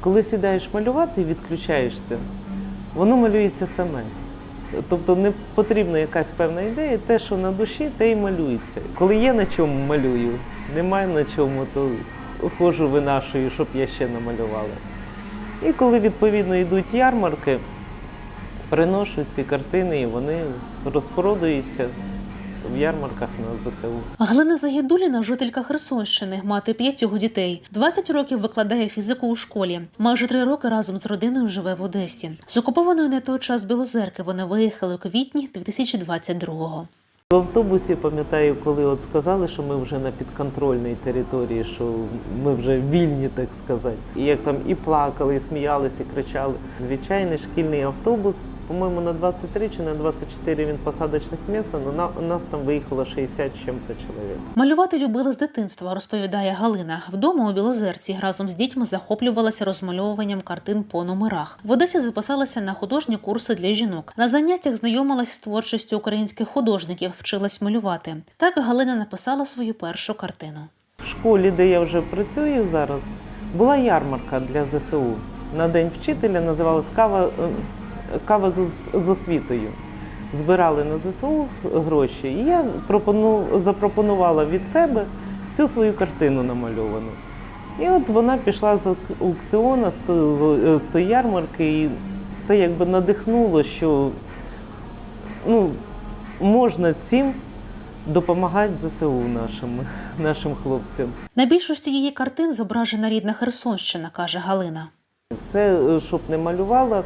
Коли сідаєш малювати і відключаєшся, воно малюється саме. Тобто не потрібна якась певна ідея, те, що на душі, те й малюється. Коли є на чому малюю, немає на чому, то ходжу винашую, щоб я ще намалювала. І коли відповідно йдуть ярмарки, приношу ці картини і вони розпродаються в ярмарках на ЗСУ. Галина Загідуліна, жителька Херсонщини, мати п'ятьох дітей. 20 років викладає фізику у школі. Майже три роки разом з родиною живе в Одесі. З окупованої на той час Білозерки вони виїхали у квітні 2022-го. В автобусі пам'ятаю, коли от сказали, що ми вже на підконтрольній території, що ми вже вільні, так сказати. І як там і плакали, і сміялися, і кричали. Звичайний шкільний автобус, по-моєму, на 23 чи на 24 він посадочних місць, але на, нас там виїхало 60 чим-то чоловік. Малювати любила з дитинства, розповідає Галина. Вдома у Білозерці разом з дітьми захоплювалася розмальовуванням картин по номерах. В Одесі записалася на художні курси для жінок. На заняттях знайомилась з творчістю українських художників, вчилась малювати. Так Галина написала свою першу картину. В школі, де я вже працюю зараз, була ярмарка для ЗСУ. На День вчителя називалась кава, е, кава з, освітою. Збирали на ЗСУ гроші, і я пропону, запропонувала від себе цю свою картину намальовану. І от вона пішла з аукціону, з тої- з тої ярмарки, і це якби надихнуло, що ну, можна цим допомагати ЗСУ нашим, нашим хлопцям. На більшості її картин зображена рідна Херсонщина, каже Галина. Все, е, щоб не малювала,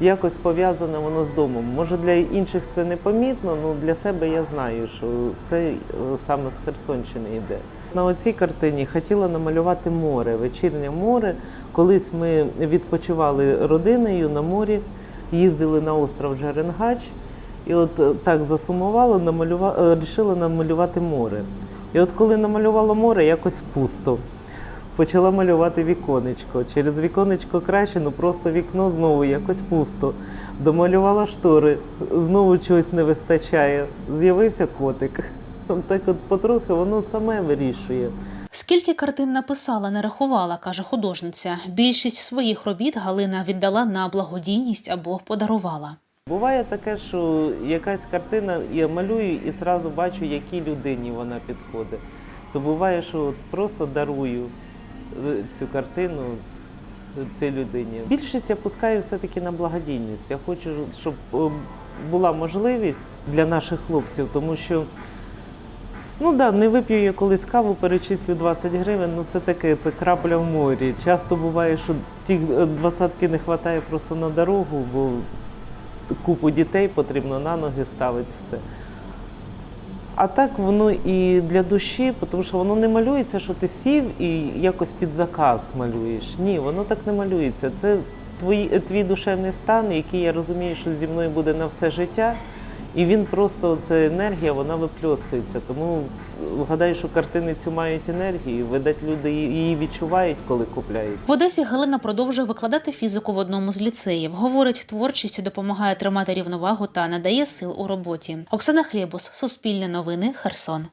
якось пов'язане воно з домом. Може, для інших це не помітно, але для себе я знаю, що це е, саме з Херсонщини йде. На оцій картині хотіла намалювати море, вечірнє море. Колись ми відпочивали родиною на морі, їздили на остров Джеренгач. І от е, так засумувала, намалювала, рішила намалювати море. І от коли намалювала море, якось пусто. Почала малювати віконечко. Через віконечко краще, ну просто вікно знову якось пусто. Домалювала штори, знову чогось не вистачає. З'явився котик. Так от потрохи воно саме вирішує. Скільки картин написала, не рахувала, каже художниця. Більшість своїх робіт Галина віддала на благодійність або подарувала. Буває таке, що якась картина я малюю і зразу бачу, якій людині вона підходить. То буває, що от просто дарую е, цю картину цій людині. Більшість я пускаю все-таки на благодійність. Я хочу, щоб е, була можливість для наших хлопців, тому що. Ну да, не вип'ю я колись каву, перечислю 20 гривень, ну це таке, це крапля в морі. Часто буває, що тих е, двадцятки не вистачає просто на дорогу, бо купу дітей потрібно на ноги ставити все. А так воно і для душі, тому що воно не малюється, що ти сів і якось під заказ малюєш. Ні, воно так не малюється. Це твій, твій душевний стан, який я розумію, що зі мною буде на все життя. І він просто, ця енергія, вона випльоскується. Тому гадаю, що картини цю мають енергію, видать, люди її відчувають, коли купляють. В Одесі Галина продовжує викладати фізику в одному з ліцеїв. Говорить, творчістю допомагає тримати рівновагу та надає сил у роботі. Оксана Хлєбус, Суспільне новини, Херсон.